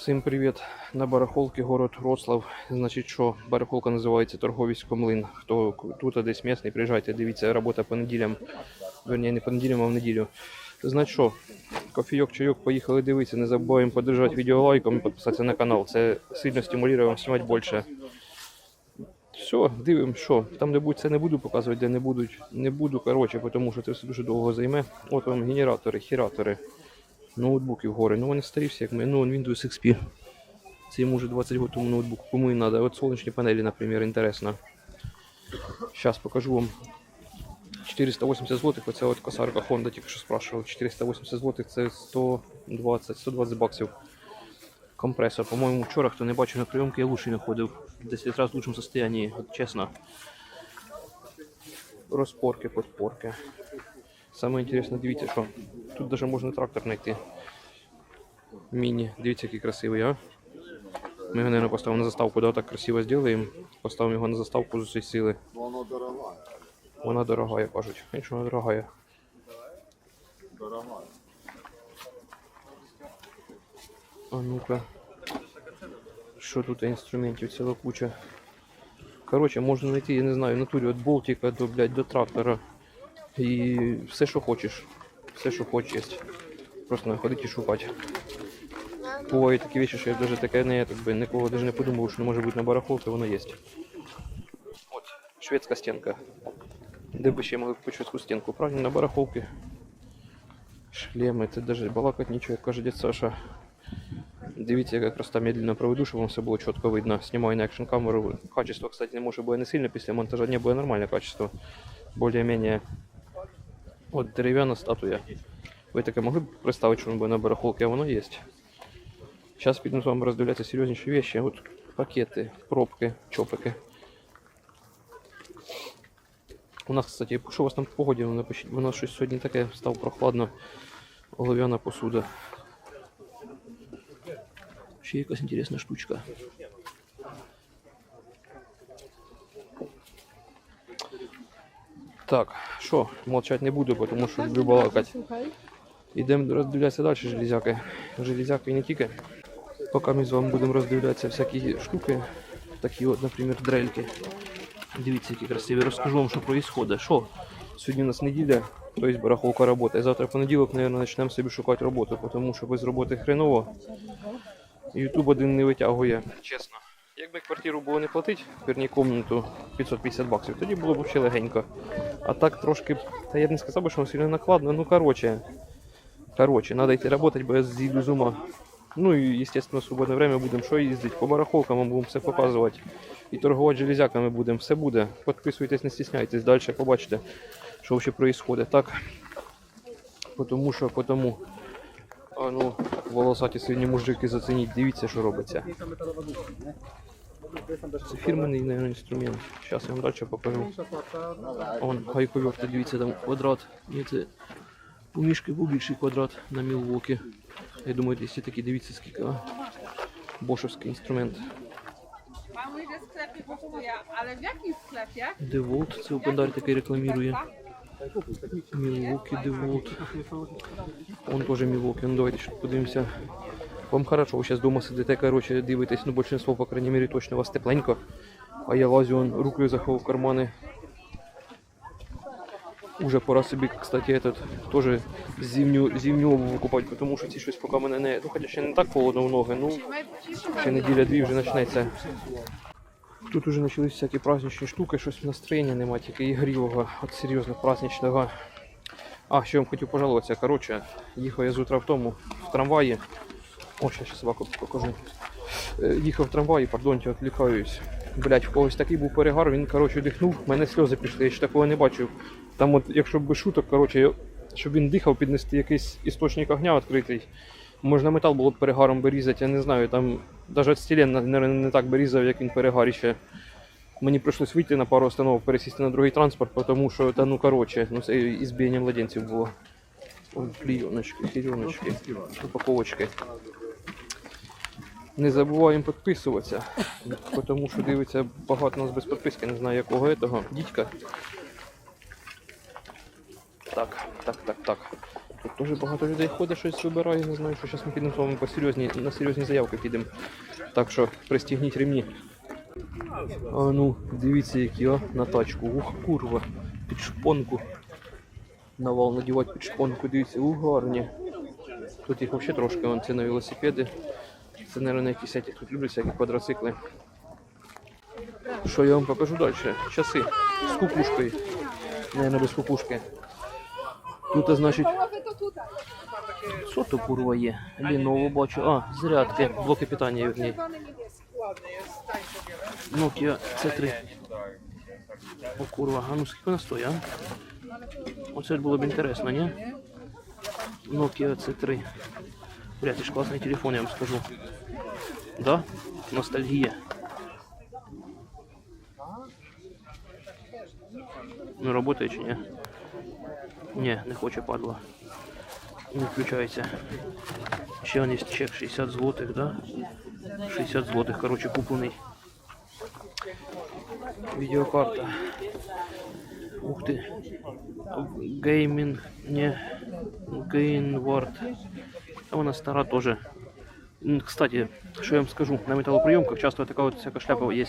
Всім привіт на барахолці, город Вроцлав. Значить, що барахолка називається Торговісько Млин. Хто тут десь місний, приїжджайте, дивіться, робота по неділям. Верні, не по неділям, а в неділю. Значить що, кофійок, чайок, поїхали дивитися. Не забуваємо подержати відео лайком і підписатися на канал. Це сильно стимулює вам знімати більше. Все, дивимо, що. Там, де будуть, це не буду показувати, де не будуть. Не буду, коротше, тому що це все дуже довго займе. От вам генератори, хератори ноутбуки в гори. Ну вони старі всі, як ми. Ну, Windows XP. Це йому вже 20 років тому ноутбук. Кому і надо. От сонячні панелі, наприклад, інтересно. Зараз покажу вам. 480 злотих, оця от косарка Honda, тільки що спрашивав. 480 злотих це 120, 120 баксів. Компресор. По-моєму, вчора, хто не бачив на прийомки, я лучший знаходив. 10 разів в лучшому состоянии, от чесно. Розпорки, подпорки. Саме інтересне, дивіться, що тут навіть можна трактор знайти. Міні. Дивіться, який красивий, а? Ми його, мабуть, поставимо на заставку, да, так красиво зробимо. Поставимо його на заставку з усієї сили. Воно дорога. Вона дорога, як кажуть. Звісно, вона дорога. Дорога. А ну-ка. Що тут інструментів ціла куча. Коротше, можна знайти, я не знаю, в натурі від болтика до, блядь, до трактора. І все, що хочеш. Все, що хочеш, є. Просто треба ходити і шукати. Бувають такі речі, що я навіть таке не, так би, нікого навіть не подумав, що не може бути на барахолці, воно є. От, шведська стінка. Де б ще могли купити шведську стінку? Правильно, на барахолці. Шлеми, це навіть балакати нічого, як каже дід Саша. Дивіться, як я якраз там медленно проведу, щоб вам все було чітко видно. Знімаю на екшн камеру. Качество, кстати, не може бути не сильно після монтажа, не буде нормальне качество. Более-менее. От дерев'яна статуя. Ви таке могли б представити, що воно буде на барахолці, а воно є. Зараз підемо з вами роздивлятися серйозніші речі. От пакети, пробки, чопики. У нас, кстати, що у вас там по погоді? Ну, Напишіть, у нас щось сьогодні таке стало прохладно. Олов'яна посуда. Ще якась інтересна штучка. Так, що, мовчати не буду, тому що люблю балакати. Йдемо роздивлятися далі железяки. Железяки не тільки. Поки ми з вами будемо роздивлятися всякі штуки, такі от, наприклад, дрельки. Дивіться, які красиві. Розкажу вам, що відбувається. Що? Сьогодні у нас неділя, тобто барахолка роботи. Завтра понеділок, мабуть, почнемо собі шукати роботу, тому що без роботи хреново. Ютуб один не витягує, чесно. Якби квартиру було не платити, верні комнату 550 баксів, тоді було б взагалі легенько. А так трошки, та я б не сказав, би, що сильно накладно, ну короче. Короче, надо йти працювати, бо я з'їду з ума. Ну і, естественно, в свободне время будемо що їздити, по барахолкам будемо все показувати. І торгувати железяками будемо, все буде. Підписуйтесь, не стісняйтесь, далі побачите, що взагалі відбувається. Так, потому що, потому. А ну, волосаті сильні мужики зацініть, дивіться, що робиться. Це фірменний, наверное, інструмент. Зараз я вам далі покажу. Он гайковерт, дивіться, там квадрат. Ні, це у мішки був більший квадрат на Мілвокі. Я думаю, якщо такі дивіться скільки. а. Бошовський інструмент. Mówi, że jakim sklepie? Деволт, це Опендар такий рекламує. Мілвокі, Деволт. Он теж Мілвокі. Ну давайте ще подивимося. Вам хорошо, ви зараз вдома сидите, короче, дивитесь, ну большинство, по крайней мере, точно у вас тепленько. А я лазю, он рукою в кармани. Уже пора собі, кстати, этот, теж зимню, зимню обувь викупати, тому що ці щось поки мене не... Ну, хоча ще не так холодно в ноги, ну, ще неділя-дві вже почнеться. Тут уже почались всякі праздничні штуки, щось настроєння немає, тільки ігрівого, от серйозно праздничного. А, що вам хотів пожалуватися. Коротше, їхав я з утра в тому, в трамваї. О, ще, собаку покажу. Е, Їхав в трамваї, пардонте, відвлікаюсь. Блять, в когось такий був перегар, він, коротше, дихнув, в мене сльози пішли, я ще такого не бачив. Там от, якщо б без шуток, коротше, щоб він дихав, піднести якийсь істочник огня відкритий. Можна метал було б перегаром би різати, я не знаю, там навіть стілен не, не так би різав, як він перегар ще. Мені прийшлось вийти на пару остановок, пересісти на другий транспорт, тому що, та ну коротше, ну це ізбіяння младенців було. Ой, клійоночки, клійоночки, упаковочки. Не забуваємо підписуватися, тому що дивиться багато нас без підписки, не знаю якого этого. Дідька. Так, так, так, так. Тут теж багато людей ходить, щось вибирає, не знаю, що зараз ми підемо з вами по серйозні, на серйозні заявки підемо. Так що пристігніть ремні. А ну, дивіться, які а, на тачку. Ух, курва. Під шпонку. Навал надівати під шпонку, дивіться, ух, гарні. Тут їх взагалі трошки, вон, це на велосипеди. Це, мабуть, якісь які тут люблять всякі квадроцикли. Що я вам покажу далі? Часи з кукушкою. Не без кукушки. Тут, значить, що то курва є? Ліново бачу. А, зарядки, блоки питання вірні. Nokia C3. О, курва, а ну скільки вона стоїть, а? Оце було б інтересно, ні? Nokia C3. Бля, це ж класний телефон, я вам скажу. Да? Ностальгія. Ну, работає чи ні? Ні, не хоче падла. Не включається. Ще он є чек 60 злотих, да? 60 злотих, короче, куплений. Відеокарта. Ух ти. Геймінг, не. Гейнвард. А вона стара тоже. Кстати, що я вам скажу, на металоприйомках часто така от всяка шляпа є.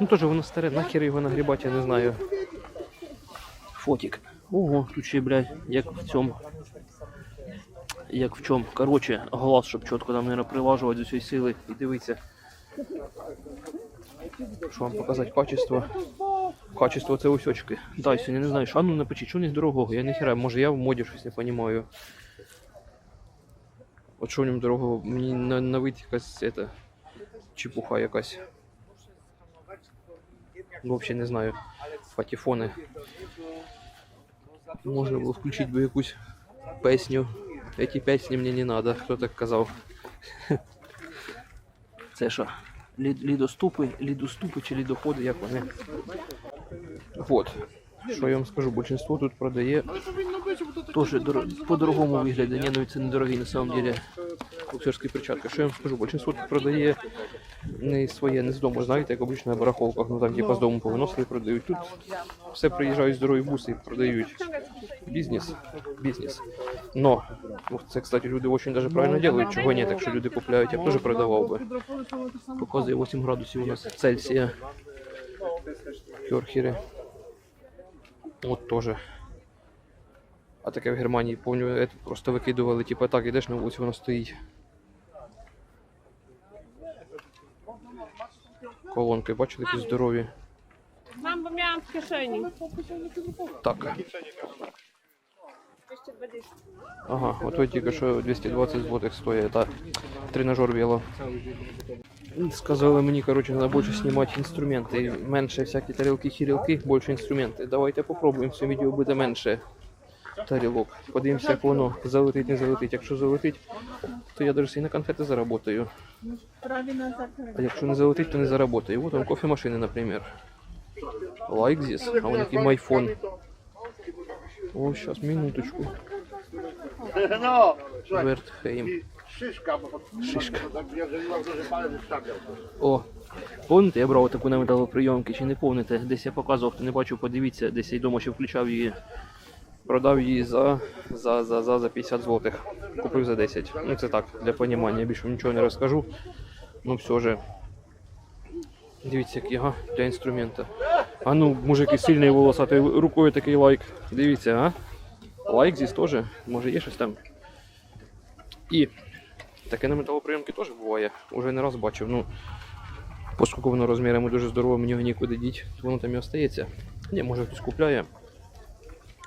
Ну теж воно старе, нахер його нагрібати, я не знаю. Фотик. Ого, тут ще, блядь, як в цьому. Як в чому. Короче, глаз, щоб чітко там, наверное, прилажувати з усієї сили і дивитися. Що вам показати качество? Качество це ось очки. Дай сьогодні не знаю, що а ну напишіть, що у дорогого. Я не хера, може я в моді щось не розумію. От що? Мені на, на вид якась это, чепуха якась. Взагалі не знаю. Патефони. Можна було включити би якусь песню. Эти песни мне не надо, хто так казав. Це що? Лідоступи, лідоступи чи лідоходи, як вони? Вот. Що я вам скажу, большинство тут продає Тоже дор- по-дорогому вигляді. Ні, ну це не дорогі на самом деле боксерські перчатки. Що я вам скажу, большинство продає не своє, не з дому, знаєте, як обично на барахолках, ну там типа з дому повиносили продають. Тут все приїжджають здорові буси і продають. Бізнес, бізнес. Но, ну, це, кстати, люди очень даже правильно делают, чого ні, так що люди купляють, я б теж продавав би. Показує 8 градусів у нас Цельсія. Керхери. От теж. А таке в Германії, помню, е, просто викидували, типу так, ідеш на вулицю, воно стоїть. Колонки, бачили, які здорові. Mam, bo miałam w. Так. 220. Ага, ото тільки що 220 злотих стоїть, та тренажер вело. Сказали мені, короче, треба більше знімати інструменти. Менше всякі тарілки, хірілки, більше інструменти. Давайте попробуємо, в цьому відео буде менше тарілок. Подивимося, як воно залетить, не залетить. Якщо залетить, то я і на конфети заработаю. А якщо не залетить, то не заработаю. Вот он, кофемашини, наприклад. Like this, а вон який майфон. О, сейчас, минуточку. Вертхейм. wystawiał. О, помните, я брав таку на металоприйомки, чи не помните? Десь я показував, хто не бачив, подивіться, десь я й дома ще включав її. Продав її за, за, за, за, за 50 злотих. Купив за 10. Ну це так, для понімання, більше нічого не розкажу. Ну все же. Дивіться, який, ага, для інструмента. А ну, мужики сильний волосатий, рукою такий лайк. Дивіться, а? Лайк здесь теж, може є щось там. І таке на металоприйомки теж буває. Уже не раз бачив. Ну, Поскольку воно розмірами дуже здорове, мені нікуди діть, воно там і остається. Ні, може хтось купляє.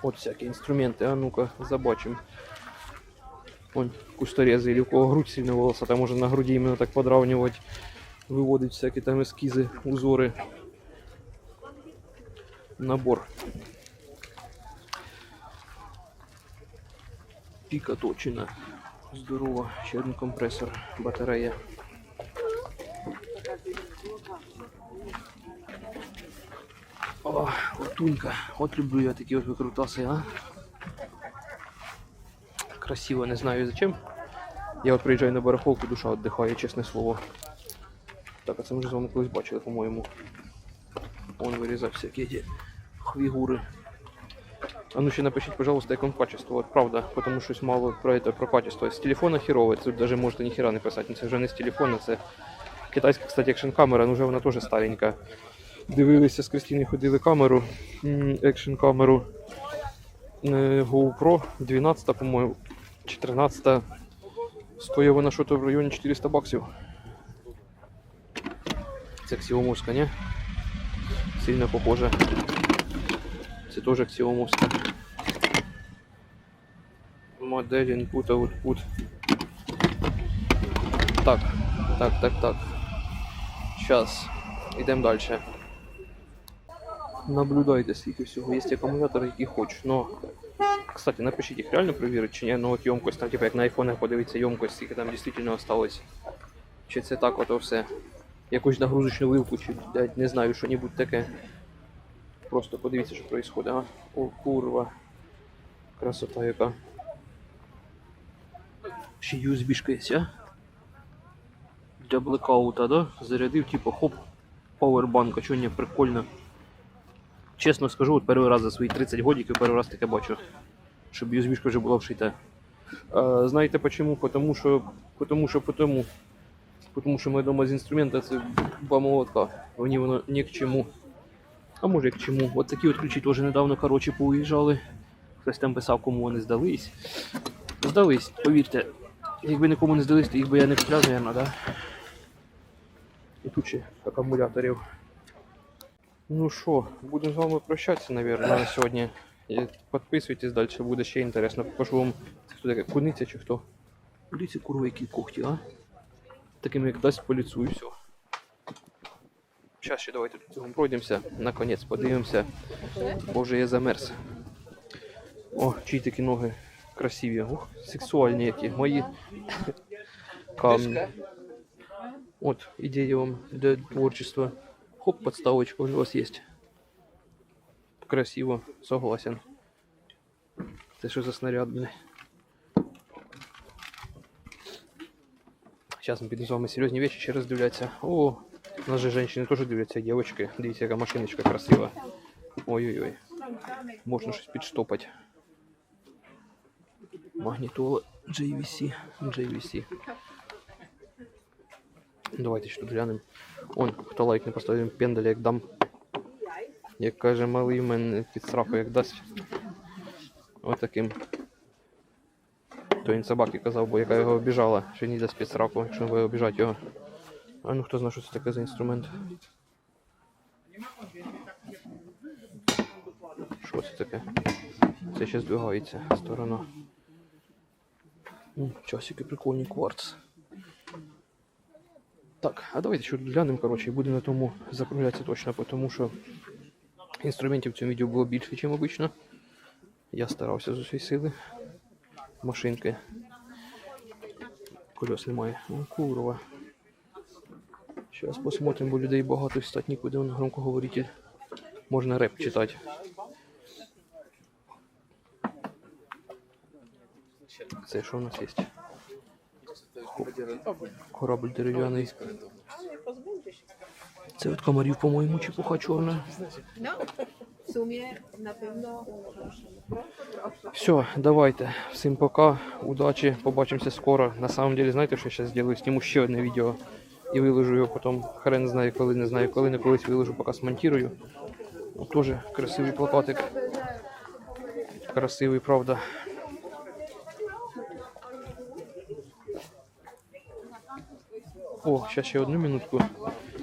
От всякі інструменти, а ну-ка, забачимо. Вон кусторези, или у кого грудь сильно волосата, може на груді іменно так подравнювати, виводить всякі там ескізи, узори. Набор. Піка точена. Здорово. Ще один компресор, батарея. О, отунька. От люблю я такі от викрутаси, а. Красиво, не знаю зачем. Я от приїжджаю на барахолку, душа віддихає, чесне слово. Так, а це ми вже з вами колись бачили, по-моєму. Он вирізав всякі ті фігури. А ну ще напишіть, пожалуйста, як вам качество. От правда, тому щось мало про это, про качество. З телефона херове, тут навіть можете ніхіра не писати. Ну, Це вже не з телефона, це китайська, кстати, екшн камера, ну вже вона теж старенька. Дивилися з Кристиною ходили камеру, екшн камеру е, GoPro 12, по-моєму, чи 13. Стоїть вона що то в районі 400 баксів. Це Xiaomi, не? Сильно похоже. Це теж Xiaomi. Модель input, output. Так, так, так, так. Сейчас. Идем дальше. Наблюдайте, скільки всього. Є акумулятори, які хочеш. Но, кстати, напишіть їх реально перевірити, чи ні, ну от ємкость, там, типу, як на айфонах подивіться ємкость, скільки там дійсно осталось. Чи це так ото все. Якусь нагрузочну вилку, чи не знаю, що-небудь таке. Просто подивіться, що відбувається, а. О, курва. Красота яка. Ще USB-шка є, а? Для блекаута, да? Зарядив, типу, хоп, пауербанк, а чого не прикольно. Чесно скажу, от перший раз за свої 30 годиків перший раз таке бачу. Щоб USB-шка вже була вшита. А, знаєте почему? Потому що, потому що, потому, потому що ми вдома з інструмента це два молотка. Мені воно ні к чому. А може к чому. От такі от ключі теж недавно коротше поуїжджали. Хтось там писав, кому вони здались. Здались, повірте. Якби нікому не здались, то їх би я не купляв, мабуть, да? І тут ще акумуляторів. Ну що, будемо з вами прощатися, мабуть, на сьогодні. Підписуйтесь, далі буде ще інтересно. Покажу вам, хто таке, куниця чи хто. Дивіться, курва, які когті, а? Таким як дасть по лицу і все. Зараз ще давайте тут цього пройдемося, наконець подивимося. Боже, я замерз. О, чиї такі ноги красиві. Ух, сексуальні які. Мої камні. Вот, идея вам для творчества. Хоп, подставочка у вас есть. Красиво, согласен. Це що за снаряд, блин? Сейчас ми підемо з вами серйозні речі ще раз дивляться. О, у нас же женщини теж дивляться, дівчатки. Дивіться, яка машиночка красива. Ой-ой-ой. Можна щось підштопати. Магнітола JVC. JVC. Давайте ще тут глянемо. Он, хто лайк не поставив, пендель як дам. Як каже малий мене під страху як дасть. Отаким. То він собаки казав, бо яка його обіжала, що не дасть під страху, якщо ви обіжать його. А ну хто знає, що це таке за інструмент. Що це таке? Це ще здвигається сторона. Часики прикольні кварц. Так, а давайте ще глянемо, коротше, і будемо на тому закруглятися точно, тому що інструментів в цьому відео було більше, ніж обично. Я старався з усієї сили. Машинки. Колес немає. Ну, курва. Зараз посмотрим, бо людей багато стати нікуди, он громкоговоритель. Можна реп читати. Це що у нас є? Корабль дерев'яний. Це від комарів, по-моєму, чепуха чорна. Pewno Все, давайте. Всім пока, удачі, побачимося скоро. На самом деле, знаєте, що я зараз зроблю? Зніму ще одне відео і виложу його потім. Хрен знає коли, не знаю коли, не колись виложу, поки смонтирую. Ну, Тоже красивий плакатик. Красивий, правда. О, зараз ще одну минутку.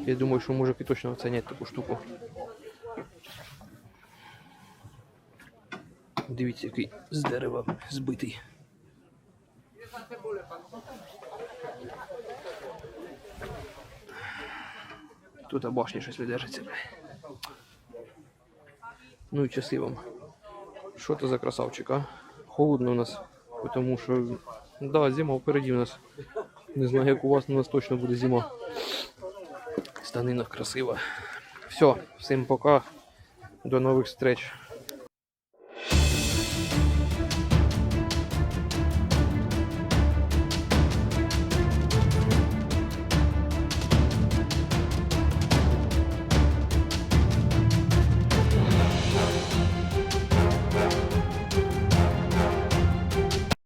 Я думаю, що мужики точно оцінять таку штуку. Дивіться, який з дерева збитий. Тут башня щось видержиться. Ну і часи вам. Що це за красавчик, а? Холодно у нас, тому що. Да, зима впереді у нас. Не знаю, як у вас, у нас точно буде зима. Станина красива. Все, всім пока. До нових встреч.